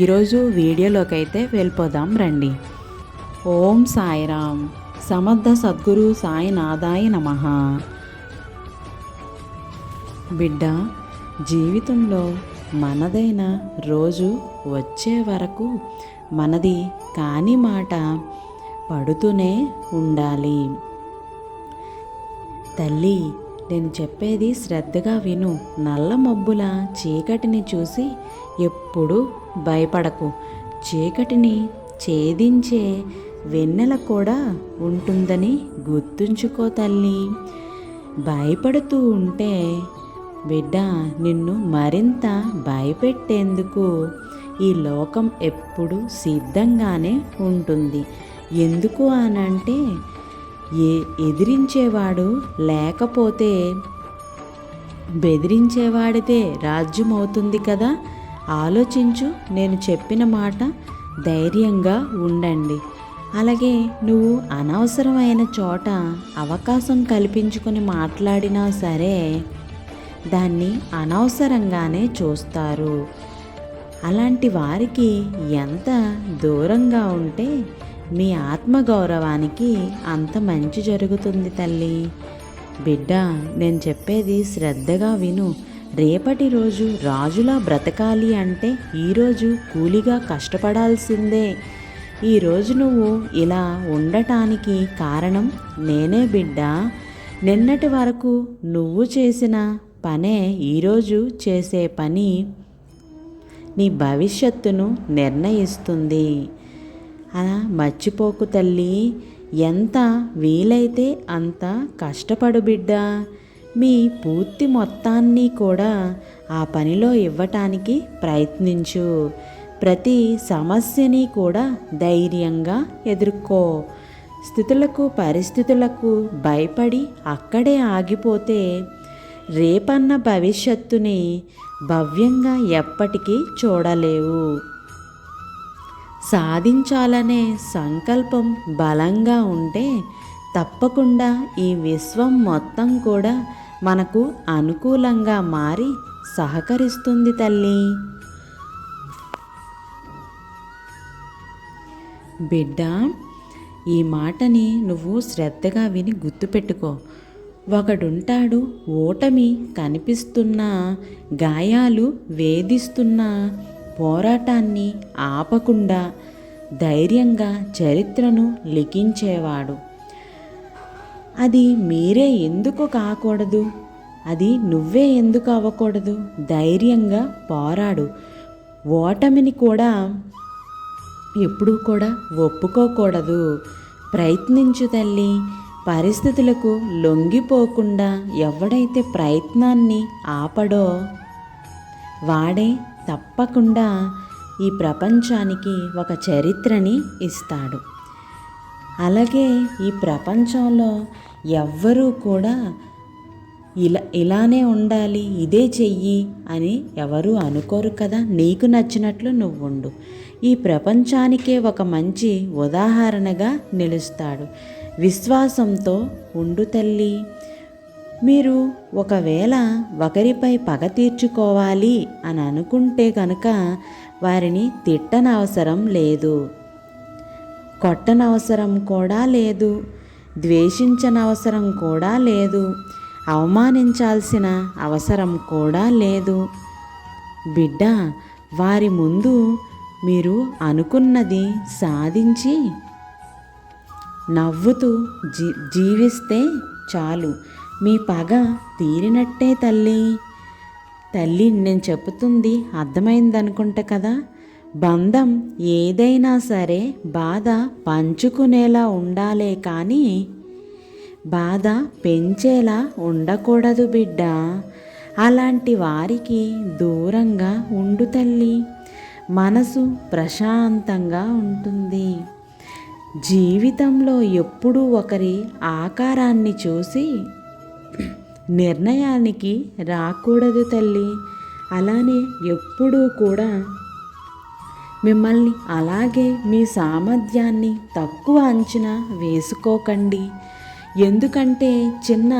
ఈరోజు వీడియోలోకి అయితే వెళ్ళిపోదాం రండి. ఓం సాయిరామ్ సమర్థ సద్గురు సాయినాథాయ నమ. బిడ్డ జీవితంలో మనదైన రోజు వచ్చే వరకు మనది కాని మాట పడుతూనే ఉండాలి. తల్లి నేను చెప్పేది శ్రద్ధగా విను. నల్ల మబ్బుల చీకటిని చూసి ఎప్పుడు భయపడకు. చీకటిని ఛేదించే వెన్నెల కూడా ఉంటుందని గుర్తుంచుకో తల్లి. భయపడుతూ ఉంటే బిడ్డ నిన్ను మరింత భయపెట్టేందుకు ఈ లోకం ఎప్పుడు సిద్ధంగానే ఉంటుంది. ఎందుకు అనంటే ఏ ఎదిరించేవాడు లేకపోతే బెదిరించేవాడితే రాజ్యం అవుతుంది కదా? ఆలోచించు నేను చెప్పిన మాట ధైర్యంగా ఉండండి. అలాగే నువ్వు అనవసరమైన చోట అవకాశం కల్పించుకొని మాట్లాడినా సరే దాన్ని అనవసరంగానే చూస్తారు. అలాంటి వారికి ఎంత దూరంగా ఉంటే మీ ఆత్మగౌరవానికి అంత మంచి జరుగుతుంది తల్లి. బిడ్డ నేను చెప్పేది శ్రద్ధగా విను. రేపటి రోజు రాజులా బ్రతకాలి అంటే ఈరోజు కూలిగా కష్టపడాల్సిందే. ఈరోజు నువ్వు ఇలా ఉండటానికి కారణం నేనే బిడ్డ. నిన్నటి వరకు నువ్వు చేసిన పనే ఈరోజు చేసే పని నీ భవిష్యత్తును నిర్ణయిస్తుంది. అలా మర్చిపోకు తల్లి. ఎంత వీలైతే అంత కష్టపడు బిడ్డ. మీ పూర్తి మొత్తాన్ని కూడా ఆ పనిలో ఇవ్వటానికి ప్రయత్నించు. ప్రతి సమస్యని కూడా ధైర్యంగా ఎదుర్కో. స్థితులకు పరిస్థితులకు భయపడి అక్కడే ఆగిపోతే రేపన్న భవిష్యత్తుని భవ్యంగా ఎప్పటికీ చూడలేవు. సాధించాలనే సంకల్పం బలంగా ఉంటే తప్పకుండా ఈ విశ్వం మొత్తం కూడా మనకు అనుకూలంగా మారి సహకరిస్తుంది తల్లి. బిడ్డ ఈ మాటని నువ్వు శ్రద్ధగా విని గుర్తుపెట్టుకో. ఒకడుంటాడు ఓటమి కనిపిస్తున్నా గాయాలు వేధిస్తున్నా పోరాటాన్ని ఆపకుండా ధైర్యంగా చరిత్రను లిఖించేవాడు. అది మీరే ఎందుకు కాకూడదు? అది నువ్వే ఎందుకు అవ్వకూడదు? ధైర్యంగా పోరాడు. ఓటమిని కూడా ఎప్పుడూ కూడా ఒప్పుకోకూడదు. ప్రయత్నించు తల్లి. పరిస్థితులకు లొంగిపోకుండా ఎవడైతే ప్రయత్నాన్ని ఆపడో వాడే తప్పకుండా ఈ ప్రపంచానికి ఒక చరిత్రని ఇస్తాడు. అలాగే ఈ ప్రపంచంలో ఎవ్వరూ కూడా ఇలా ఇలానే ఉండాలి ఇదే చెయ్యి అని ఎవరు అనుకోరు కదా. నీకు నచ్చినట్లు నువ్వు ఉండు ఈ ప్రపంచానికే ఒక మంచి ఉదాహరణగా నిలుస్తాడు. విశ్వాసంతో ఉండు తల్లి. మీరు ఒకవేళ ఒకరిపై పగ తీర్చుకోవాలి అని అనుకుంటే కనుక వారిని తిట్టనవసరం లేదు. కొట్టనవసరం కూడా లేదు. ద్వేషించనవసరం కూడా లేదు. అవమానించాల్సిన అవసరం కూడా లేదు. బిడ్డ వారి ముందు మీరు అనుకున్నది సాధించి నవ్వుతూ జీ జీవిస్తే చాలు. మీ పగ తీరినట్టే తల్లి. తల్లి నేను చెబుతుంది అర్థమైందనుకుంటా కదా? బంధం ఏదైనా సరే బాధ పంచుకునేలా ఉండాలే కానీ బాధ పెంచేలా ఉండకూడదు బిడ్డ. అలాంటి వారికి దూరంగా ఉండు తల్లి. మనసు ప్రశాంతంగా ఉంటుంది. జీవితంలో ఎప్పుడూ ఒకరి ఆకారాన్ని చూసి నిర్ణయానికి రాకూడదు తల్లి. అలానే ఎప్పుడూ కూడా మిమ్మల్ని అలాగే మీ సామర్థ్యాన్ని తక్కువ అంచనా వేసుకోకండి. ఎందుకంటే చిన్న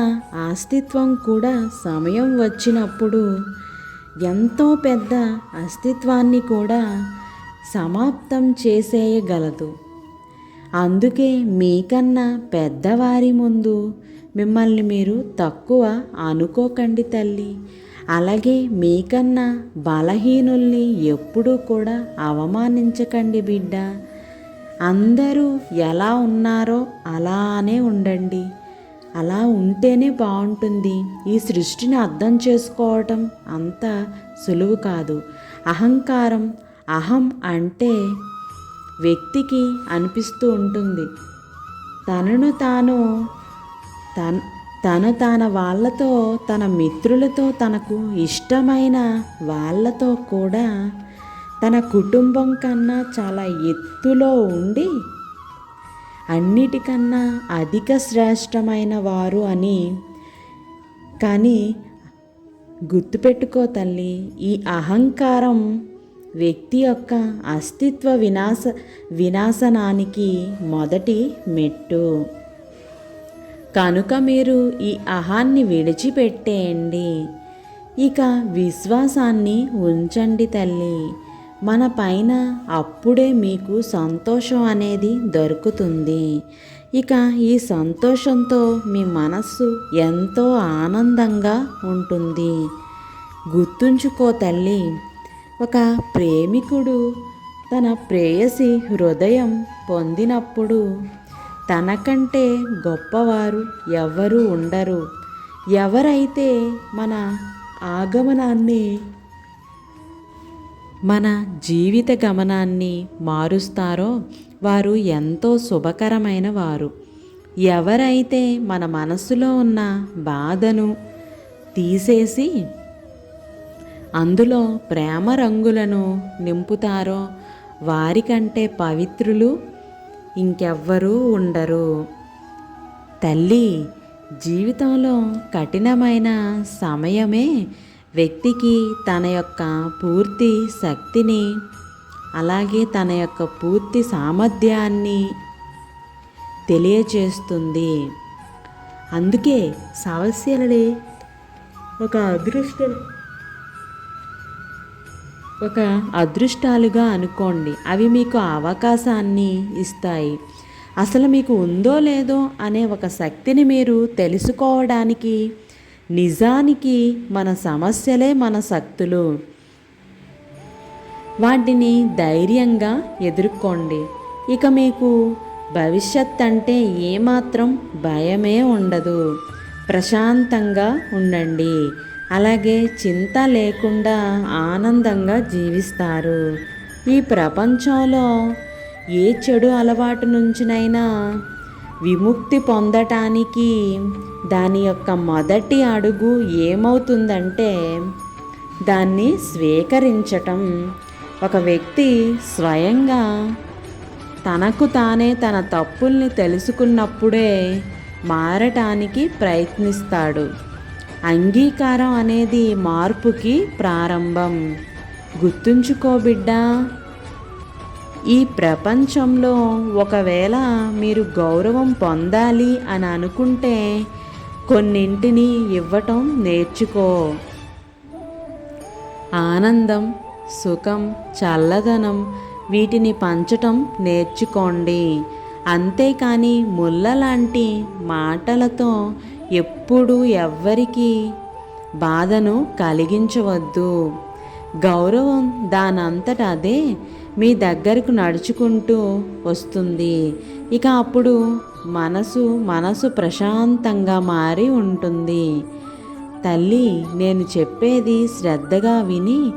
అస్తిత్వం కూడా సమయం వచ్చినప్పుడు ఎంతో పెద్ద అస్తిత్వాన్ని కూడా సమాప్తం చేసేయగలదు. అందుకే మీకన్నా పెద్దవారి ముందు మిమ్మల్ని మీరు తక్కువ అనుకోకండి తల్లి. అలాగే మీకన్నా బలహీనుల్ని ఎప్పుడూ కూడా అవమానించకండి బిడ్డ. అందరూ ఎలా ఉన్నారో అలానే ఉండండి. అలా ఉంటేనే బాగుంటుంది. ఈ సృష్టిని అర్థం చేసుకోవటం అంత సులువు కాదు. అహంకారం అహం అంటే వ్యక్తికి అనిపిస్తూ ఉంటుంది. తనను తాను తన్ తను తన వాళ్ళతో తన మిత్రులతో తనకు ఇష్టమైన వాళ్ళతో కూడా తన కుటుంబం కన్నా చాలా ఎత్తులో ఉండి అన్నిటికన్నా అధిక శ్రేష్టమైన వారు అని. కానీ గుర్తుపెట్టుకో తల్లి ఈ అహంకారం వ్యక్తి యొక్క అస్తిత్వ వినాశ వినాశనానికి మొదటి మెట్టు. కనుక మీరు ఈ అహాన్ని విడిచిపెట్టేయండి. ఇక విశ్వాసాన్ని ఉంచండి తల్లి. మన పైన అప్పుడే మీకు సంతోషం అనేది దొరుకుతుంది. ఇక ఈ సంతోషంతో మీ మనస్సు ఎంతో ఆనందంగా ఉంటుంది. గుర్తుంచుకో తల్లి ఒక ప్రేమికుడు తన ప్రేయసి హృదయం పొందినప్పుడు తనకంటే గొప్పవారు ఎవ్వరూ ఉండరు. ఎవరైతే మన ఆగమనాన్ని మన జీవిత గమనాన్ని మారుస్తారో వారు ఎంతో శుభకరమైన వారు. ఎవరైతే మన మనసులో ఉన్న బాధను తీసేసి అందులో ప్రేమ రంగులను నింపుతారో వారికంటే పవిత్రులు ఇంకెవ్వరూ ఉండరు. తల్లి జీవితంలో కఠినమైన సమయమే వ్యక్తికి తన యొక్క పూర్తి శక్తిని అలాగే తన యొక్క పూర్తి సామర్థ్యాన్ని తెలియజేస్తుంది. అందుకే సమస్యలని ఒక అదృష్టం ఒక అదృష్టాలుగా అనుకోండి. అవి మీకు అవకాశాన్ని ఇస్తాయి. అసలు మీకు ఉందో లేదో అనే ఒక శక్తిని మీరు తెలుసుకోవడానికి నిజానికి మన సమస్యలే మన శక్తులు. వాటిని ధైర్యంగా ఎదుర్కోండి. ఇక మీకు భవిష్యత్ అంటే ఏమాత్రం భయమే ఉండదు. ప్రశాంతంగా ఉండండి. అలాగే చింత లేకుండా ఆనందంగా జీవిస్తారు. ఈ ప్రపంచంలో ఏ చెడు అలవాటు నుంచినైనా విముక్తి పొందటానికి దాని యొక్క మొదటి అడుగు ఏమవుతుందంటే దాన్ని స్వీకరించటం. ఒక వ్యక్తి స్వయంగా తనకు తానే తన తప్పుల్ని తెలుసుకున్నప్పుడే మారటానికి ప్రయత్నిస్తాడు. అంగీకారం అనేది మార్పుకి ప్రారంభం. గుర్తుంచుకో బిడ్డా. ఈ ప్రపంచంలో ఒకవేళ మీరు గౌరవం పొందాలి అని అనుకుంటే కొన్నింటిని ఇవ్వటం నేర్చుకో. ఆనందం సుఖం చల్లదనం వీటిని పంచటం నేర్చుకోండి. అంతేకాని ముళ్ళ లాంటి మాటలతో ఎప్పుడూ ఎవ్వరికీ బాధను కలిగించవద్దు. గౌరవం దానంతట అదే మీ దగ్గరకు నడుచుకుంటూ వస్తుంది. ఇక అప్పుడు మనసు మనసు ప్రశాంతంగా మారి ఉంటుంది. తల్లి నేను చెప్పేది శ్రద్ధగా విని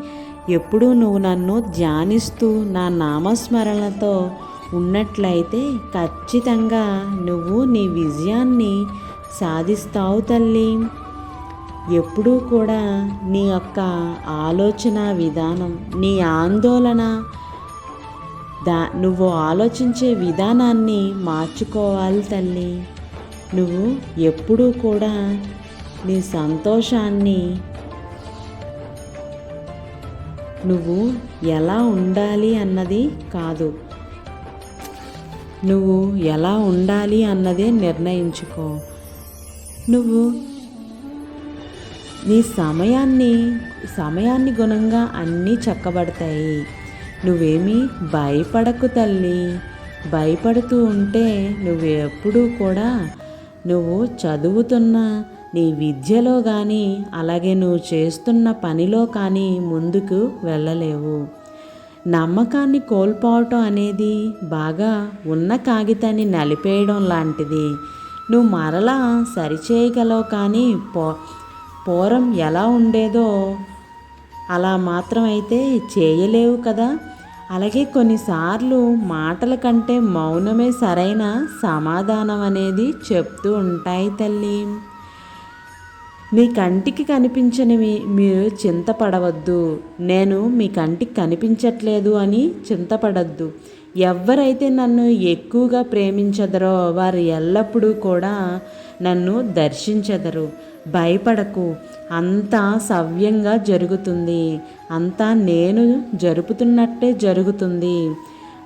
ఎప్పుడూ నువ్వు నన్ను ధ్యానిస్తూ నా నామస్మరణతో ఉన్నట్లయితే ఖచ్చితంగా నువ్వు నీ విజయాన్ని సాధిస్తావు తల్లి. ఎప్పుడూ కూడా నీ యొక్క ఆలోచన విధానం నీ ఆందోళన దా నువ్వు ఆలోచించే విధానాన్ని మార్చుకోవాలి తల్లి. నువ్వు ఎప్పుడూ కూడా నీ సంతోషాన్ని నువ్వు ఎలా ఉండాలి అన్నది కాదు. నువ్వు ఎలా ఉండాలి అన్నదే నిర్ణయించుకో. నువ్వు? నీ సమయాన్ని సమయాన్ని గుణంగా అన్నీ చక్కబడతాయి. నువ్వేమీ భయపడకు తల్లి. భయపడుతూ ఉంటే నువ్వు ఎప్పుడూ కూడా నువ్వు చదువుతున్న నీ విద్యలో కానీ అలాగే నువ్వు చేస్తున్న పనిలో కానీ ముందుకు వెళ్ళలేవు. నమ్మకాన్ని కోల్పోవటం అనేది బాగా ఉన్న కాగితాన్ని నలిపేయడం లాంటిది. నువ్వు మరలా సరిచేయగలవు కానీ పో పూర్వం ఎలా ఉండేదో అలా మాత్రమైతే చేయలేవు కదా. అలాగే కొన్నిసార్లు మాటల కంటే మౌనమే సరైన సమాధానం అనేది చెప్తూ ఉంటాయి తల్లి. మీ కంటికి కనిపించనివి మీరు చింతపడవద్దు. నేను మీ కంటికి కనిపించట్లేదు అని చింతపడద్దు. ఎవరైతే నన్ను ఎక్కువగా ప్రేమించదరో వారు ఎల్లప్పుడూ కూడా నన్ను దర్శించదరు. భయపడకు. అంతా సవ్యంగా జరుగుతుంది. అంతా నేను జరుపుతున్నట్టే జరుగుతుంది.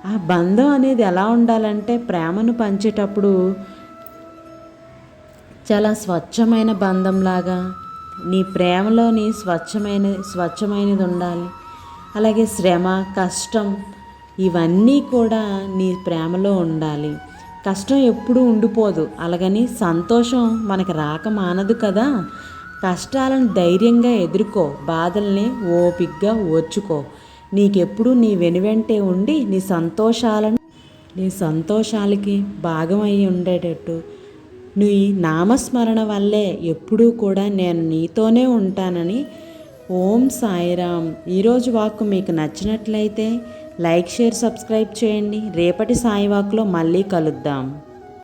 ఆ బంధం అనేది ఎలా ఉండాలంటే ప్రేమను పంచేటప్పుడు చాలా స్వచ్ఛమైన బంధంలాగా నీ ప్రేమలోని స్వచ్ఛమైన స్వచ్ఛమైనది ఉండాలి. అలాగే శ్రమ కష్టం ఇవన్నీ కూడా నీ ప్రేమలో ఉండాలి. కష్టం ఎప్పుడూ ఉండిపోదు. అలాగని సంతోషం మనకు రాక మానదు కదా. కష్టాలను ధైర్యంగా ఎదుర్కో. బాధల్ని ఓపిగ్గా ఓర్చుకో. నీకెప్పుడు నీ వెనువెంటే ఉండి నీ సంతోషాలను నీ సంతోషాలకి భాగమై ఉండేటట్టు. నీ నామస్మరణ వల్లే ఎప్పుడూ కూడా నేను నీతోనే ఉంటానని ఓం సాయిరామ్. ఈరోజు వాక్కు మీకు నచ్చినట్లయితే లైక్ షేర్ సబ్స్క్రైబ్ చేయండి. రేపటి సాయివాక్లో మళ్ళీ కలుద్దాం.